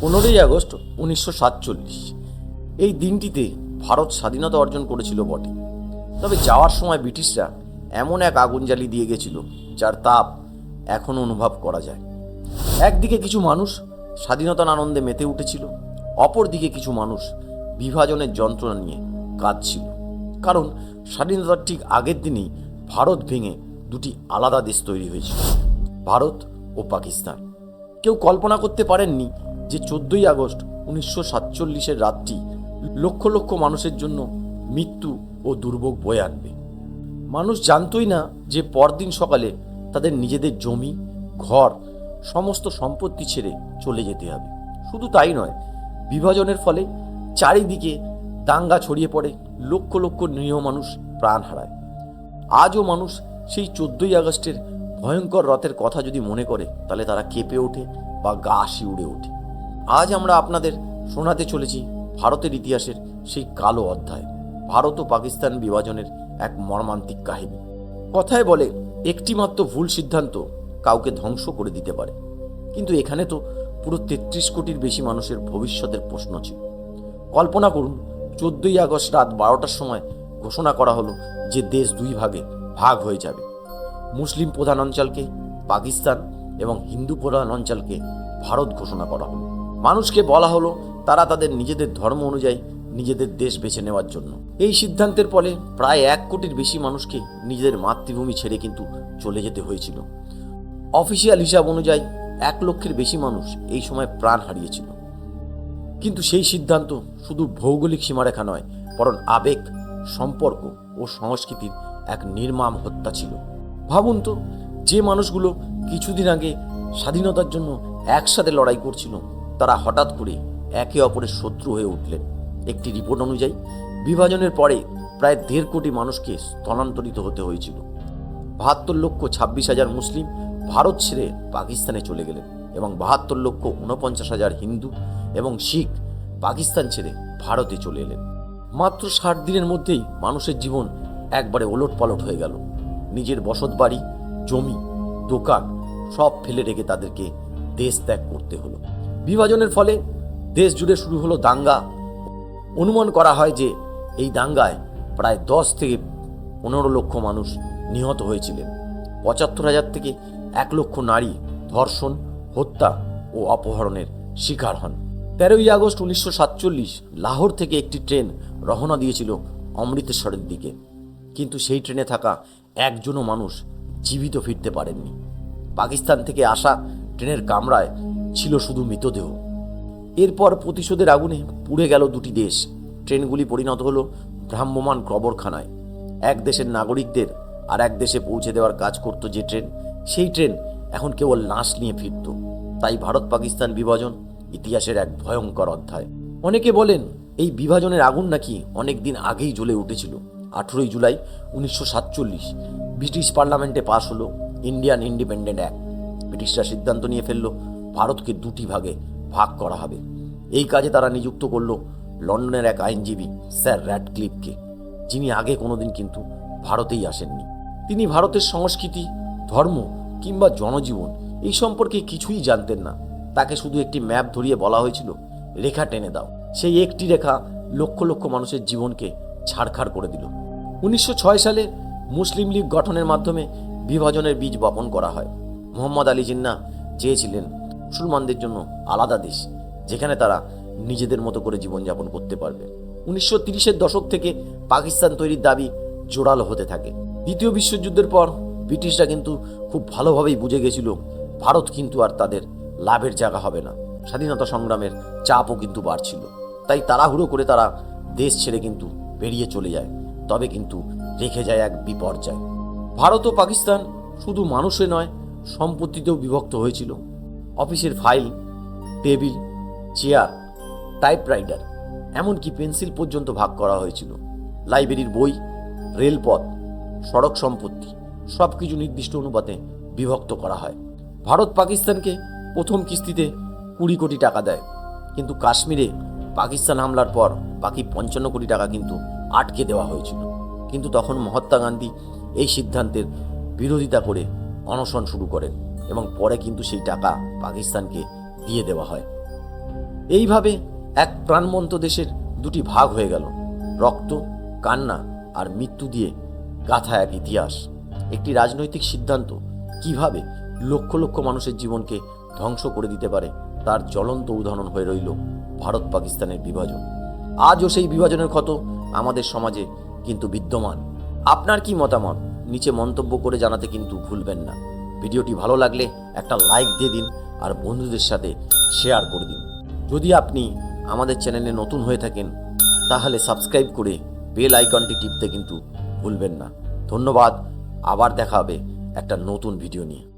পনেরোই আগস্ট উনিশশো সাতচল্লিশ। এই দিনটিতে ভারত স্বাধীনতা অর্জন করেছিল বটে। তবে যাওয়ার সময় ব্রিটিশরা এমন এক আগুন জ্বালিয়ে দিয়ে গেছিল, যার তাপ এখনও অনুভব করা যায়। একদিকে কিছু মানুষ স্বাধীনতার আনন্দে মেতে উঠেছিল, অপরদিকে কিছু মানুষ বিভাজনের যন্ত্রণা নিয়ে কাঁদছিল। কারণ স্বাধীনতার ঠিক আগের দিনেই ভারত ভেঙে দুটি আলাদা দেশ তৈরি হয়েছিল, ভারত ও পাকিস্তান। কেউ কল্পনা করতে পারেননি যে চোদ্দই আগস্ট উনিশশো সাতচল্লিশের রাতটি লক্ষ লক্ষ মানুষের জন্য মৃত্যু ও দুর্ভোগ বয়ে আনবে। মানুষ জানতই না যে পরদিন সকালে তাদের নিজেদের জমি, ঘর, সমস্ত সম্পত্তি ছেড়ে চলে যেতে হবে। শুধু তাই নয়, বিভাজনের ফলে চারিদিকে দাঙ্গা ছড়িয়ে পড়ে, লক্ষ লক্ষ নিরীহ মানুষ প্রাণ হারায়। আজও মানুষ সেই চোদ্দই আগস্টের ভয়ঙ্কর রথের কথা যদি মনে করে, তাহলে তারা কেঁপে ওঠে বা গা শিউড়ে ওঠে। আজ আমরা আপনাদের শোনাতে চলেছি ভারতের ইতিহাসের সেই কালো অধ্যায়, ভারত ও পাকিস্তান বিভাজনের এক মর্মান্তিক কাহিনী। কথায় বলে, একটিমাত্র ভুল সিদ্ধান্ত কাউকে ধ্বংস করে দিতে পারে। কিন্তু এখানে তো পুরো তেত্রিশ কোটির বেশি মানুষের ভবিষ্যতের প্রশ্ন ছিল। কল্পনা করুন, চোদ্দই আগস্ট রাত বারোটার সময় ঘোষণা করা হলো যে দেশ দুই ভাগে ভাগ হয়ে যাবে। মুসলিম প্রধান অঞ্চলকে পাকিস্তান এবং হিন্দু প্রধান অঞ্চলকে ভারত ঘোষণা করা হলো। মানুষকে বলা হলো তারা তাদের নিজেদের ধর্ম অনুযায়ী নিজেদের দেশ বেছে নেওয়ার জন্য। এই সিদ্ধান্তের ফলে প্রায় এক কোটির বেশি মানুষকে নিজেদের মাতৃভূমি ছেড়ে কিন্তু চলে যেতে হয়েছিল। অফিসিয়াল হিসাব অনুযায়ী এক লক্ষের বেশি মানুষ এই সময় প্রাণ হারিয়েছিল। কিন্তু সেই সিদ্ধান্ত শুধু ভৌগোলিক সীমারেখা নয়, বরং আবেগ, সম্পর্ক ও সংস্কৃতির এক নির্মাম হত্যা ছিল। ভাবুন তো, যে মানুষগুলো কিছুদিন আগে স্বাধীনতার জন্য একসাথে লড়াই করছিল তারা হঠাৎ করে একে অপরের শত্রু হয়ে উঠলেন। একটি রিপোর্ট অনুযায়ী, বিভাজনের পরে প্রায় দেড় কোটি মানুষকে স্থানান্তরিত হতে হয়েছিল। বাহাত্তর লক্ষ ছাব্বিশ হাজার মুসলিম ভারত ছেড়ে পাকিস্তানে চলে গেলেন এবং বাহাত্তর লক্ষ উনপঞ্চাশ হাজার হিন্দু এবং শিখ পাকিস্তান ছেড়ে ভারতে চলে এলেন। মাত্র ষাট দিনের মধ্যেই মানুষের জীবন একবারে ওলট পালট হয়ে গেল। নিজের বসত বাড়ি জমি, দোকান সব ফেলে রেখে তাদেরকে দেশ ত্যাগ করতে হলো। বিভাজনের ফলে দেশ জুড়ে শুরু হলো দাঙ্গা। অনুমান করা হয় যে এই দাঙ্গায় প্রায় দশ থেকে পনেরো লক্ষ মানুষ নিহত হয়েছিলেন। পঁচাত্তর হাজার থেকে এক লক্ষ নারী ধর্ষণ, হত্যা ও অপহরণের শিকার হন। তেরোই আগস্ট উনিশশো সাতচল্লিশ লাহোর থেকে একটি ট্রেন রওনা দিয়েছিল অমৃতসরের দিকে। কিন্তু সেই ট্রেনে থাকা একজনও মানুষ জীবিত ফিরতে পারেননি। পাকিস্তান থেকে আসা ট্রেনের কামরায় ছিল শুধু মৃতদেহ। এরপর প্রতিশোধের আগুনে পুড়ে গেল দুটি দেশ। ট্রেনগুলি পরিণত হলো ভ্রাম্যমান কবরখানায়। এক দেশের নাগরিকদের আর এক দেশে পৌঁছে দেওয়ার কাজ করত যে ট্রেন, সেই ট্রেন এখন কেবল লাশ নিয়ে ফিরত। তাই ভারত পাকিস্তান বিভাজন ইতিহাসের এক ভয়ঙ্কর অধ্যায়। অনেকে বলেন, এই বিভাজনের আগুন নাকি অনেক দিন আগেই জ্বলে উঠেছিল। আঠেরোই জুলাই উনিশশো সাতচল্লিশ, ব্রিটিশ পার্লামেন্টে পাশ হলো ইন্ডিয়ান ইন্ডিপেন্ডেন্ট অ্যাক্ট। ব্রিটিশরা সিদ্ধান্ত নিয়ে ফেলল ভারতকে দুটি ভাগে ভাগ করা হবে। এই কাজে তারা নিযুক্ত করল লন্ডনের এক আইনজীবী, স্যার র্যাডক্লিফকে, যিনি আগে কোনোদিন কিন্তু ভারতেই আসেননি। তিনি ভারতের সংস্কৃতি, ধর্ম কিংবা জনজীবন এই সম্পর্কে কিছুই জানতেন না। তাকে শুধু একটি ম্যাপ ধরিয়ে বলা হয়েছিল, রেখা টেনে দাও। সেই একটি রেখা লক্ষ লক্ষ মানুষের জীবনকে ছাড়খাড় করে দিল। উনিশশো ছয় সালে মুসলিম লীগ গঠনের মাধ্যমে বিভাজনের বীজ বপন করা হয়। মোহাম্মদ আলী জিন্না চেয়েছিলেন মুসলমানদের জন্য আলাদা দেশ, যেখানে তারা নিজেদের মতো করে জীবনযাপন করতে পারবে। উনিশশো তিরিশের দশক থেকে পাকিস্তান তৈরির দাবি জোরালো হতে থাকে। দ্বিতীয় বিশ্বযুদ্ধের পর ব্রিটিশরা কিন্তু খুব ভালোভাবেই বুঝে গেছিল, ভারত কিন্তু আর তাদের লাভের জায়গা হবে না। স্বাধীনতা সংগ্রামের চাপও কিন্তু বাড়ছিল। তাই তাড়াহুড়ো করে তারা দেশ ছেড়ে কিন্তু বেরিয়ে চলে যায়, তবে কিন্তু রেখে যায় এক বিপর্যয়। ভারত ও পাকিস্তান শুধু মানুষে নয়, সম্পত্তিতেও বিভক্ত হয়েছিল। অফিসের ফাইল, টেবিল, চেয়ার, টাইপরাইটার, এমনকি পেন্সিল পর্যন্ত ভাগ করা হয়েছিল। লাইব্রেরির বই, রেলপথ, সড়ক সম্পত্তি সব কিছু নির্দিষ্ট অনুপাতে বিভক্ত করা হয়। ভারত পাকিস্তানকে প্রথম কিস্তিতে কুড়ি কোটি টাকা দেয়। কিন্তু কাশ্মীরে পাকিস্তান হামলার পর বাকি পঞ্চান্ন কোটি টাকা কিন্তু আটকে দেওয়া হয়েছিল। কিন্তু তখন মহাত্মা গান্ধী এই সিদ্ধান্তের বিরোধিতা করে অনশন শুরু করেন। এবং পরে কিন্তু সেই টাকা পাকিস্তানকে দিয়ে দেওয়া হয়। এইভাবে এক প্রাণবন্ত দেশের দুটি ভাগ হয়ে গেল। রক্ত, কান্না আর মৃত্যু দিয়ে গাথা এক ইতিহাস। একটি রাজনৈতিক সিদ্ধান্ত কীভাবে লক্ষ লক্ষ মানুষের জীবনকে ধ্বংস করে দিতে পারে, তার জ্বলন্ত উদাহরণ হয়ে রইল ভারত পাকিস্তানের বিভাজন। আজও সেই বিভাজনের ক্ষত আমাদের সমাজে কিন্তু বিদ্যমান। আপনার কি মতামত? নিচে মন্তব্য করে জানাতে কিন্তু ভুলবেন না। ভিডিওটি ভালো লাগলে একটা লাইক দিয়ে দিন আর বন্ধুদের সাথে শেয়ার করে দিন। যদি আপনি আমাদের চ্যানেলে নতুন হয়ে থাকেন, তাহলে সাবস্ক্রাইব করে বেল আইকনটি টিপতে কিন্তু ভুলবেন না। ধন্যবাদ, আবার দেখা হবে একটা নতুন ভিডিও নিয়ে।